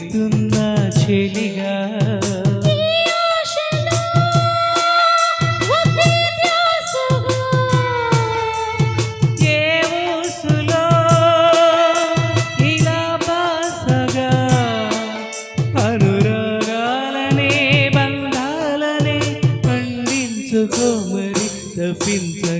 ఇస్తున్నా చెలిగా. అనురాగాలనే బంధాలనే పండించుకో మరి తప్పించ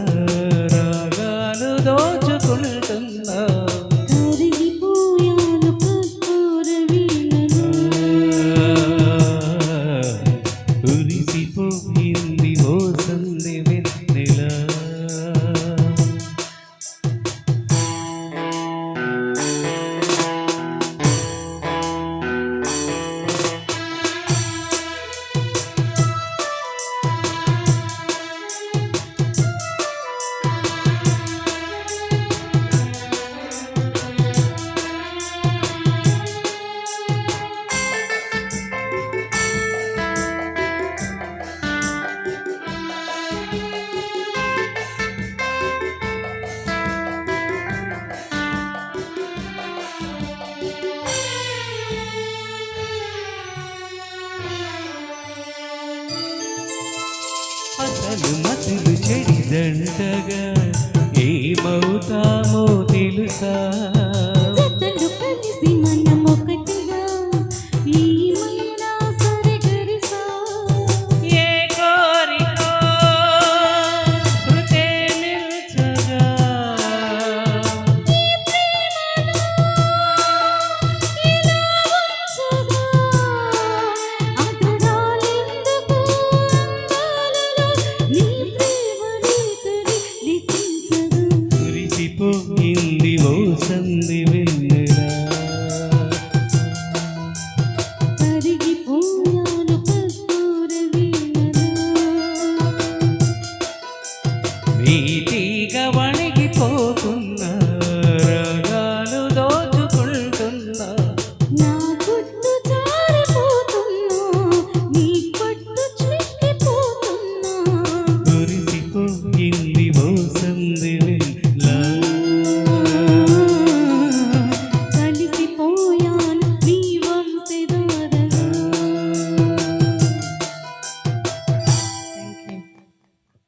మతులు చెడి దండగా ఏమవుతా